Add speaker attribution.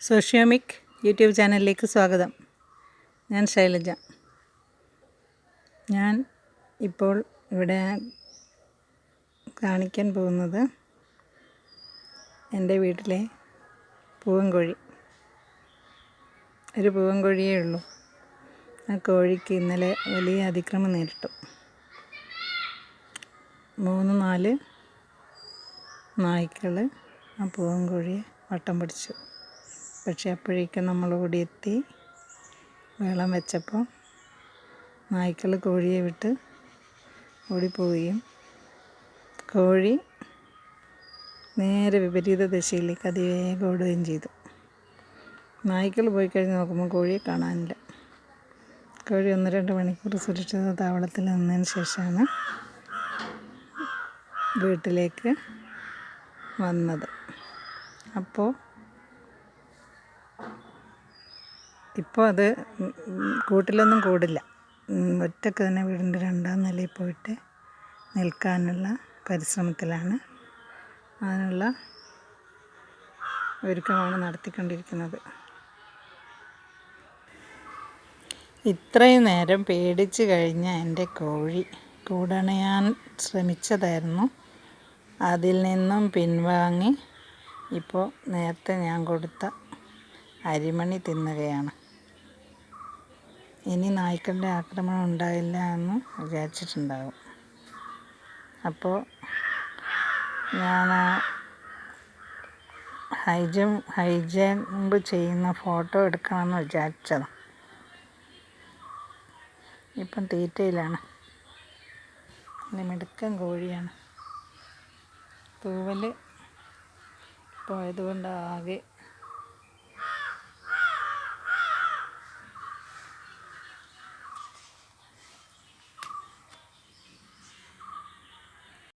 Speaker 1: സോഷ്യോമിക് YouTube ചാനലിലേക്ക് സ്വാഗതം. ഞാൻ ശൈലജ. ഞാൻ ഇപ്പോൾ ഇവിടെ കാണിക്കാൻ പോകുന്നത് എന്റെ വീട്ടിലെ പൂവൻകോഴി. ഒരു പൂവൻകോഴിയേ ഉള്ളൂ. ആ കോഴിക്ക് ഇന്നലെ വലിയ അതിക്രമം നേരിട്ടു. മൂന്ന് നാല് നായ്ക്കൾ ആ പൂവൻകോഴിയെ വട്ടം പിടിച്ചു. പക്ഷെ അപ്പോഴേക്കും നമ്മൾ എത്തി. വെള്ളം വെച്ചപ്പോൾ നായ്ക്കൾ കോഴിയെ വിട്ട് ഓടിപ്പോവുകയും കോഴി നേരെ വിപരീത ദിശയിലേക്ക് അതിവേഗം ഓടുകയും ചെയ്തു. നായ്ക്കൾ പോയി കഴിഞ്ഞ് നോക്കുമ്പോൾ കോഴിയെ കാണാനില്ല. കോഴി ഒന്ന് രണ്ട് മണിക്കൂർ സുരക്ഷിത താവളത്തിൽ നിന്നതിന് ശേഷമാണ് വീട്ടിലേക്ക് വന്നത്. അപ്പോൾ ഇപ്പോൾ അത് കൂട്ടിലൊന്നും കൂടില്ല. ഒറ്റയ്ക്ക് തന്നെ വീടിന്റെ രണ്ടാം നിലയിൽ പോയിട്ട് നിൽക്കാനുള്ള പരിശ്രമത്തിലാണ് അതിനുള്ള ഒരുക്കമാണ് നടത്തിക്കൊണ്ടിരിക്കുന്നത്. ഇത്രയും നേരം പേടിച്ച് കഴിഞ്ഞ എന്റെ കോഴി കൂടണയാൻ ശ്രമിച്ചതായിരുന്നു. അതിൽ നിന്നും പിൻവാങ്ങി ഇപ്പോൾ നേരത്തെ ഞാൻ കൊടുത്ത അരിമണി തിന്നുകയാണ്. ഇനി നായ്ക്കളുടെ ആക്രമണം ഉണ്ടായില്ല എന്ന് വിചാരിച്ചിട്ടുണ്ടാകും അപ്പോൾ ഞാൻ ഹൈജം ഹൈജമ്പ് ചെയ്യുന്ന ഫോട്ടോ എടുക്കണമെന്ന് വിചാരിച്ചതാണ് ഇപ്പം തീറ്റയിലാണ്. മിടുക്കൻ കോഴിയാണ്. തൂവൽ പോയതുകൊണ്ട് ആകെ